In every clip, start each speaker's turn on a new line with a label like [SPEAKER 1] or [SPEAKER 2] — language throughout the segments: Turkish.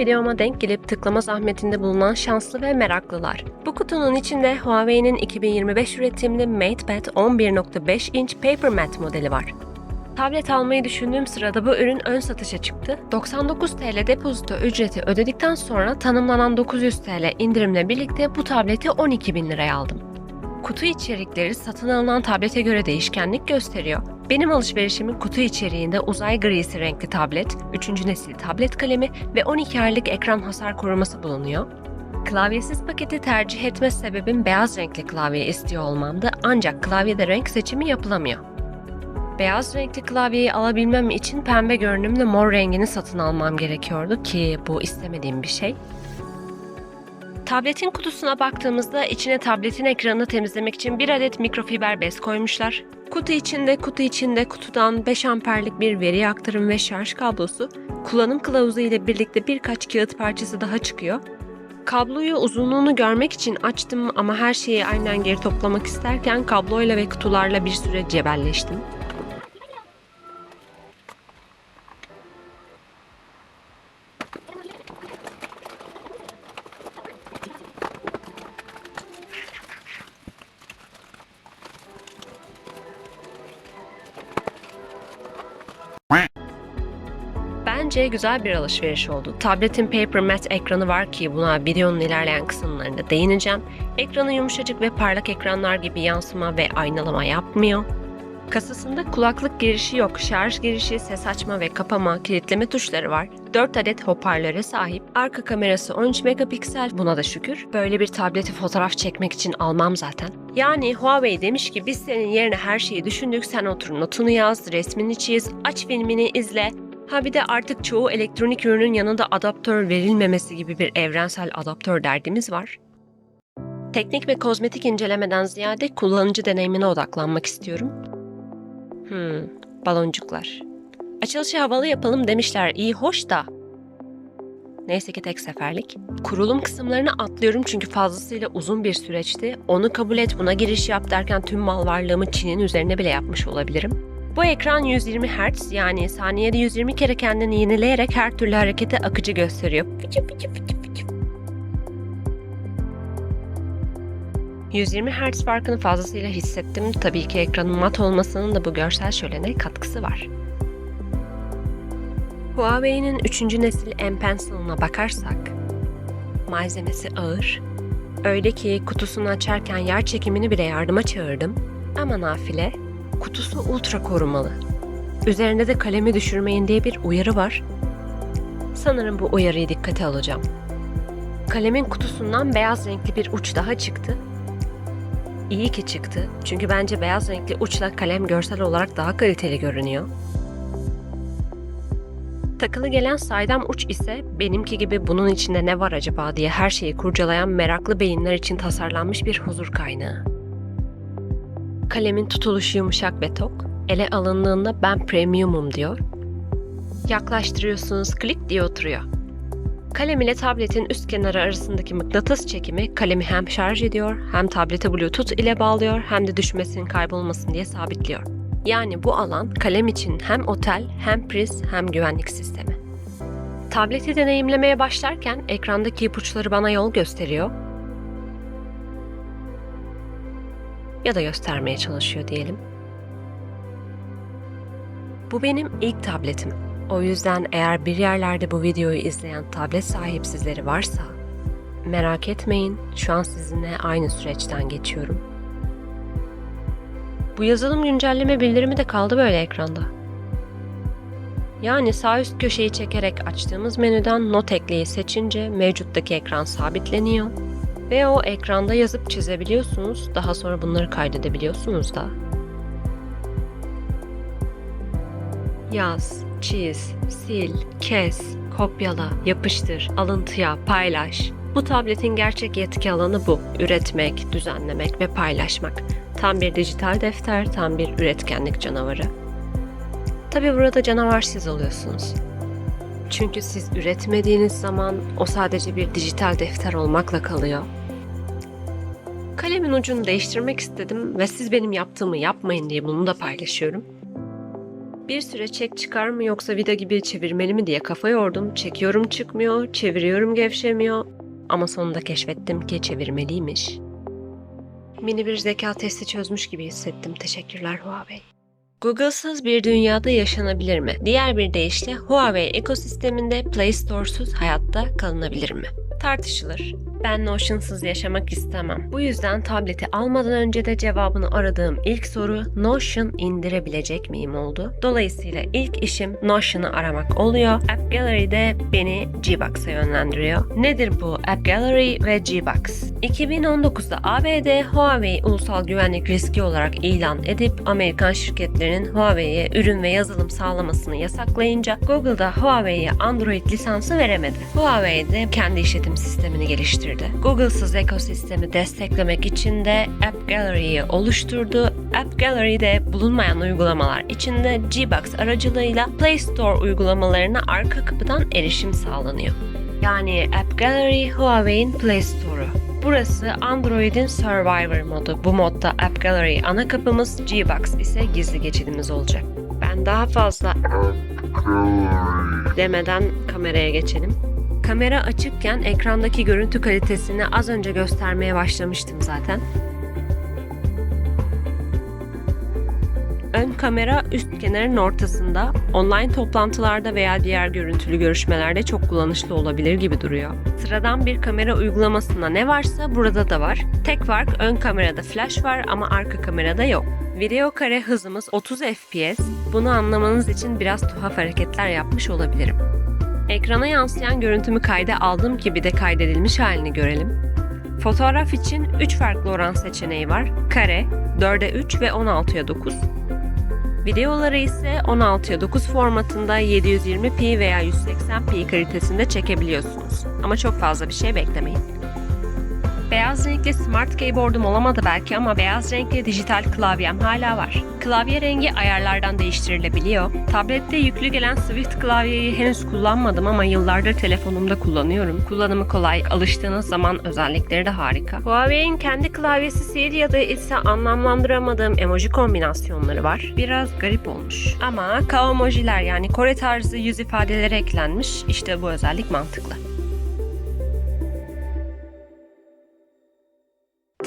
[SPEAKER 1] videoma denk gelip tıklama zahmetinde bulunan şanslı ve meraklılar. Bu kutunun içinde Huawei'nin 2025 üretimli MatePad 11.5 inç PaperMatte modeli var. Tablet almayı düşündüğüm sırada bu ürün ön satışa çıktı. 99 TL depozito ücreti ödedikten sonra tanımlanan 900 TL indirimle birlikte bu tableti 12 bin liraya aldım. Kutu içerikleri satın alınan tablete göre değişkenlik gösteriyor. Benim alışverişimin kutu içeriğinde uzay grisi renkli tablet, 3. nesil tablet kalemi ve 12 aylık ekran hasar koruması bulunuyor. Klavyesiz paketi tercih etme sebebim beyaz renkli klavye istiyor olmamdı ancak klavyede renk seçimi yapılamıyor. Beyaz renkli klavyeyi alabilmem için pembe görünümlü mor rengini satın almam gerekiyordu ki bu istemediğim bir şey. Tabletin kutusuna baktığımızda içine tabletin ekranını temizlemek için bir adet mikrofiber bez koymuşlar. Kutu içinde kutu içinde kutudan 5 amperlik bir veri aktarım ve şarj kablosu, kullanım kılavuzu ile birlikte birkaç kağıt parçası daha çıkıyor. Kabloyu uzunluğunu görmek için açtım ama her şeyi aynen geri toplamak isterken kabloyla ve kutularla bir süre cebelleştim. Bence güzel bir alışveriş oldu. Tabletin Paper Matte ekranı var ki buna videonun ilerleyen kısımlarında değineceğim. Ekranı yumuşacık ve parlak ekranlar gibi yansıma ve aynalama yapmıyor. Kasasında kulaklık girişi yok, şarj girişi, ses açma ve kapama, kilitleme tuşları var. 4 adet hoparlöre sahip. Arka kamerası 13 megapiksel, buna da şükür. Böyle bir tableti fotoğraf çekmek için almam zaten. Yani Huawei demiş ki biz senin yerine her şeyi düşündük, sen otur notunu yaz, resmini çiz, aç filmini izle, Ha bir de artık çoğu elektronik ürünün yanında adaptör verilmemesi gibi bir evrensel adaptör derdimiz var. Teknik ve kozmetik incelemeden ziyade kullanıcı deneyimine odaklanmak istiyorum. Hmm, baloncuklar. Açılışı havalı yapalım demişler, iyi hoş da. Neyse ki tek seferlik. Kurulum kısımlarını atlıyorum çünkü fazlasıyla uzun bir süreçti. Onu kabul et, buna giriş yap derken tüm mal varlığımı Çin'in üzerine bile yapmış olabilirim. Bu ekran 120 Hz yani saniyede 120 kere kendini yenileyerek her türlü hareketi akıcı gösteriyor. Fıçı fıçı fıçı fıçı. 120 Hz farkını fazlasıyla hissettim. Tabii ki ekranın mat olmasının da bu görsel şölene katkısı var. Huawei'nin 3. nesil M Pencil'ına bakarsak, malzemesi ağır. Öyle ki kutusunu açarken yer çekimini bile yardıma çağırdım. Ama nafile, kutusu ultra korumalı. Üzerinde de kalemi düşürmeyin diye bir uyarı var. Sanırım bu uyarıyı dikkate alacağım. Kalemin kutusundan beyaz renkli bir uç daha çıktı. İyi ki çıktı çünkü bence beyaz renkli uçla kalem görsel olarak daha kaliteli görünüyor. Takılı gelen saydam uç ise benimki gibi bunun içinde ne var acaba diye her şeyi kurcalayan meraklı beyinler için tasarlanmış bir huzur kaynağı. Kalemin tutuluşu yumuşak ve tok. Ele alındığında ben premiumum diyor. Yaklaştırıyorsunuz klik diye oturuyor. Kalem ile tabletin üst kenarı arasındaki mıknatıs çekimi kalemi hem şarj ediyor hem tablete bluetooth ile bağlıyor hem de düşmesin kaybolmasın diye sabitliyor. Yani bu alan kalem için hem otel hem priz hem güvenlik sistemi. Tableti deneyimlemeye başlarken ekrandaki ipuçları bana yol gösteriyor ya da göstermeye çalışıyor diyelim. Bu benim ilk tabletim. O yüzden eğer bir yerlerde bu videoyu izleyen tablet sahipsizleri varsa merak etmeyin şu an sizinle aynı süreçten geçiyorum. Bu yazılım güncelleme bildirimi de kaldı böyle ekranda. Yani sağ üst köşeyi çekerek açtığımız menüden not ekleyi seçince mevcuttaki ekran sabitleniyor ve o ekranda yazıp çizebiliyorsunuz. Daha sonra bunları kaydedebiliyorsunuz da. Yaz, çiz, sil, kes, kopyala, yapıştır, alıntıya, paylaş. Bu tabletin gerçek yetki alanı bu. Üretmek, düzenlemek ve paylaşmak. Tam bir dijital defter, tam bir üretkenlik canavarı. Tabi burada canavar siz oluyorsunuz. Çünkü siz üretmediğiniz zaman o sadece bir dijital defter olmakla kalıyor. Kalemin ucunu değiştirmek istedim ve siz benim yaptığımı yapmayın diye bunu da paylaşıyorum. Bir süre çek çıkar mı yoksa vida gibi çevirmeli mi diye kafa yordum. Çekiyorum çıkmıyor, çeviriyorum gevşemiyor. Ama sonunda keşfettim ki çevirmeliymiş. Mini bir zeka testi çözmüş gibi hissettim. Teşekkürler Huawei. Google'sız bir dünyada yaşanabilir mi? Diğer bir deyişle Huawei ekosisteminde Play Store'suz hayatta kalınabilir mi? Tartışılır. Ben Notion'sız yaşamak istemem. Bu yüzden tableti almadan önce de cevabını aradığım ilk soru Notion indirebilecek miyim oldu. Dolayısıyla ilk işim Notion'ı aramak oluyor. App Gallery'de beni Gbox'a yönlendiriyor. Nedir bu App Gallery ve Gbox? 2019'da ABD Huawei ulusal güvenlik riski olarak ilan edip Amerikan şirketlerinin Huawei'ye ürün ve yazılım sağlamasını yasaklayınca Google'da Huawei'ye Android lisansı veremedi. Huawei de kendi işletim sistemini geliştirdi. Google'sız ekosistemi desteklemek için de App Gallery'yi oluşturdu. App Gallery'de bulunmayan uygulamalar için de Gbox aracılığıyla Play Store uygulamalarına arka kapıdan erişim sağlanıyor. Yani App Gallery Huawei'in Play Store'u. Burası Android'in Survivor modu. Bu modda App Gallery ana kapımız, Gbox ise gizli geçidimiz olacak. Ben daha fazla demeden kameraya geçelim. Kamera açıkken ekrandaki görüntü kalitesini az önce göstermeye başlamıştım zaten. Ön kamera üst kenarın ortasında, online toplantılarda veya diğer görüntülü görüşmelerde çok kullanışlı olabilir gibi duruyor. Sıradan bir kamera uygulamasında ne varsa burada da var. Tek fark ön kamerada flash var ama arka kamerada yok. Video kare hızımız 30 FPS. Bunu anlamanız için biraz tuhaf hareketler yapmış olabilirim. Ekrana yansıyan görüntümü kayda aldım ki bir de kaydedilmiş halini görelim. Fotoğraf için 3 farklı oran seçeneği var. Kare, 4'e 3 ve 16'ya 9. Videoları ise 16'ya 9 formatında 720p veya 180p kalitesinde çekebiliyorsunuz. Ama çok fazla bir şey beklemeyin. Beyaz renkli smart keyboard'um olamadı belki ama beyaz renkli dijital klavyem hala var. Klavye rengi ayarlardan değiştirilebiliyor. Tablette yüklü gelen Swift klavyeyi henüz kullanmadım ama yıllardır telefonumda kullanıyorum. Kullanımı kolay, alıştığınız zaman özellikleri de harika. Huawei'in kendi klavyesi değil ya da ise anlamlandıramadığım emoji kombinasyonları var. Biraz garip olmuş. Ama kaomojiler yani Kore tarzı yüz ifadeleri eklenmiş. İşte bu özellik mantıklı.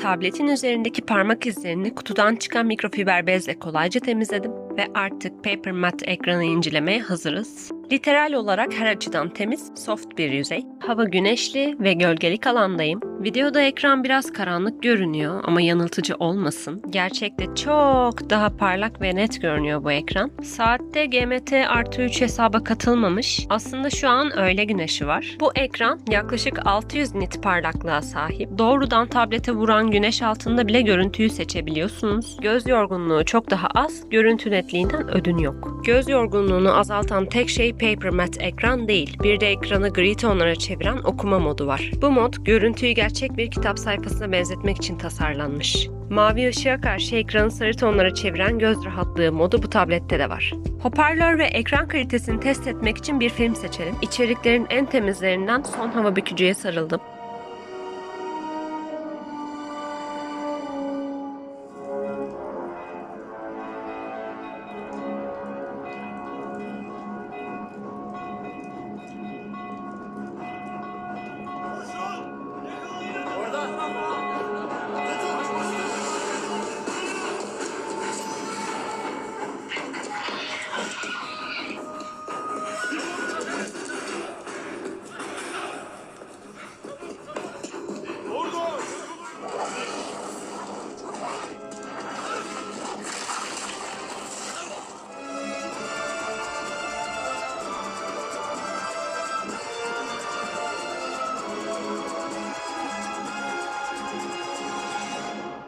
[SPEAKER 1] Tabletin üzerindeki parmak izlerini kutudan çıkan mikrofiber bezle kolayca temizledim ve artık Paper Matte ekranı incelemeye hazırız. Literal olarak her açıdan temiz, soft bir yüzey. Hava güneşli ve gölgelik alandayım. Videoda ekran biraz karanlık görünüyor ama yanıltıcı olmasın. Gerçekte çok daha parlak ve net görünüyor bu ekran. Saatte GMT artı 3 hesaba katılmamış. Aslında şu an öğle güneşi var. Bu ekran yaklaşık 600 nit parlaklığa sahip. Doğrudan tablete vuran güneş altında bile görüntüyü seçebiliyorsunuz. Göz yorgunluğu çok daha az, görüntü netliğinden ödün yok. Göz yorgunluğunu azaltan tek şey Paper Matte ekran değil. Bir de ekranı gri tonlara çeviren okuma modu var. Bu mod görüntüyü gerçek bir kitap sayfasına benzetmek için tasarlanmış. Mavi ışığa karşı ekranı sarı tonlara çeviren göz rahatlığı modu bu tablette de var. Hoparlör ve ekran kalitesini test etmek için bir film seçelim. İçeriklerin en temizlerinden son hava bükücüye sarıldım.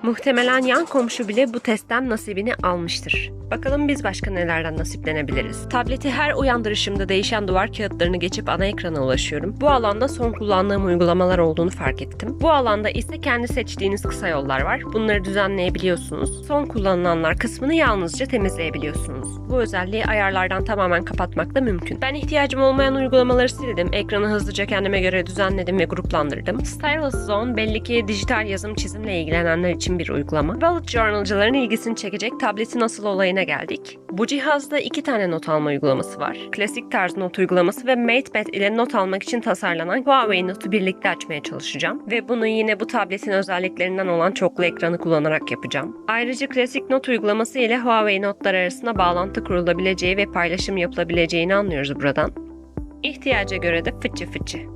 [SPEAKER 1] Muhtemelen yan komşu bile bu testten nasibini almıştır. Bakalım biz başka nelerden nasiplenebiliriz. Tableti her uyandırışımda değişen duvar kağıtlarını geçip ana ekrana ulaşıyorum. Bu alanda son kullandığım uygulamalar olduğunu fark ettim. Bu alanda ise kendi seçtiğiniz kısa yollar var. Bunları düzenleyebiliyorsunuz. Son kullanılanlar kısmını yalnızca temizleyebiliyorsunuz. Bu özelliği ayarlardan tamamen kapatmak da mümkün. Ben ihtiyacım olmayan uygulamaları sildim. Ekranı hızlıca kendime göre düzenledim ve gruplandırdım. Stylus Zone belli ki dijital yazım çizimle ilgilenenler için bir uygulama. Bullet journalcıların ilgisini çekecek tableti nasıl olayına geldik. Bu cihazda iki tane not alma uygulaması var. Klasik tarz not uygulaması ve MatePad ile not almak için tasarlanan Huawei Note'u birlikte açmaya çalışacağım. Ve bunu yine bu tabletin özelliklerinden olan çoklu ekranı kullanarak yapacağım. Ayrıca klasik not uygulaması ile Huawei notlar arasında bağlantı kurulabileceği ve paylaşım yapılabileceğini anlıyoruz buradan. İhtiyaca göre de fıçı fıçı.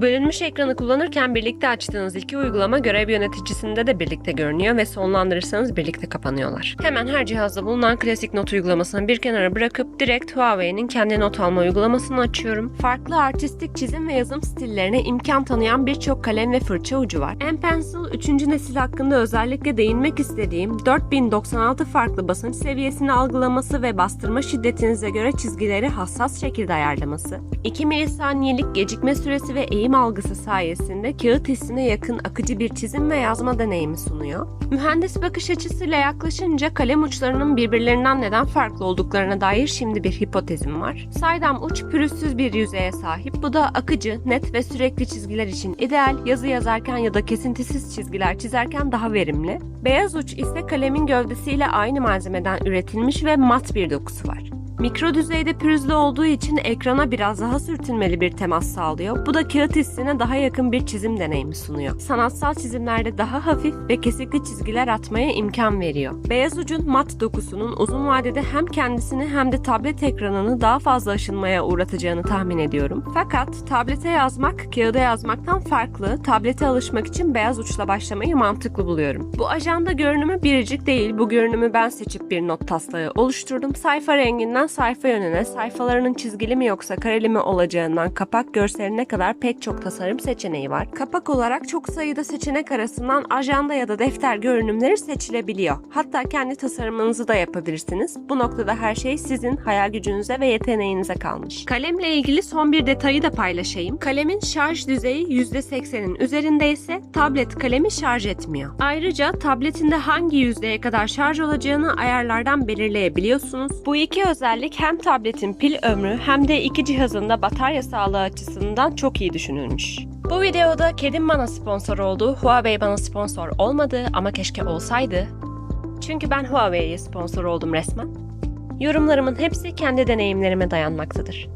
[SPEAKER 1] Bölünmüş ekranı kullanırken birlikte açtığınız iki uygulama görev yöneticisinde de birlikte görünüyor ve sonlandırırsanız birlikte kapanıyorlar. Hemen her cihazda bulunan klasik not uygulamasını bir kenara bırakıp direkt Huawei'nin kendi not alma uygulamasını açıyorum. Farklı artistik çizim ve yazım stillerine imkan tanıyan birçok kalem ve fırça ucu var. M-Pencil 3. nesil hakkında özellikle değinmek istediğim 4096 farklı basınç seviyesini algılaması ve bastırma şiddetinize göre çizgileri hassas şekilde ayarlaması. 2 milisaniyelik gecikme süresi ve eğim algısı sayesinde kağıt hissine yakın akıcı bir çizim ve yazma deneyimi sunuyor. Mühendis bakış açısıyla yaklaşınca kalem uçlarının birbirlerinden neden farklı olduklarına dair şimdi bir hipotezim var. Saydam uç pürüzsüz bir yüzeye sahip. Bu da akıcı, net ve sürekli çizgiler için ideal. Yazı yazarken ya da kesintisiz çizgiler çizerken daha verimli. Beyaz uç ise kalemin gövdesiyle aynı malzemeden üretilmiş ve mat bir dokusu var. Mikro düzeyde pürüzlü olduğu için ekrana biraz daha sürtünmeli bir temas sağlıyor. Bu da kağıt hissine daha yakın bir çizim deneyimi sunuyor. Sanatsal çizimlerde daha hafif ve kesikli çizgiler atmaya imkan veriyor. Beyaz ucun mat dokusunun uzun vadede hem kendisini hem de tablet ekranını daha fazla aşınmaya uğratacağını tahmin ediyorum. Fakat tablete yazmak kağıda yazmaktan farklı. Tablete alışmak için beyaz uçla başlamayı mantıklı buluyorum. Bu ajanda görünümü biricik değil. Bu görünümü ben seçip bir not taslağı oluşturdum. Sayfa renginden sayfa yönüne, sayfalarının çizgili mi yoksa kareli mi olacağından kapak görseline kadar pek çok tasarım seçeneği var. Kapak olarak çok sayıda seçenek arasından ajanda ya da defter görünümleri seçilebiliyor. Hatta kendi tasarımınızı da yapabilirsiniz. Bu noktada her şey sizin hayal gücünüze ve yeteneğinize kalmış. Kalemle ilgili son bir detayı da paylaşayım. Kalemin şarj düzeyi %80'in üzerinde ise tablet kalemi şarj etmiyor. Ayrıca tabletinde hangi yüzdeye kadar şarj olacağını ayarlardan belirleyebiliyorsunuz. Bu iki özellik hem tabletin pil ömrü hem de iki cihazın da batarya sağlığı açısından çok iyi düşünülmüş. Bu videoda kedim bana sponsor oldu, Huawei bana sponsor olmadı ama keşke olsaydı. Çünkü ben Huawei'ye sponsor oldum resmen. Yorumlarımın hepsi kendi deneyimlerime dayanmaktadır.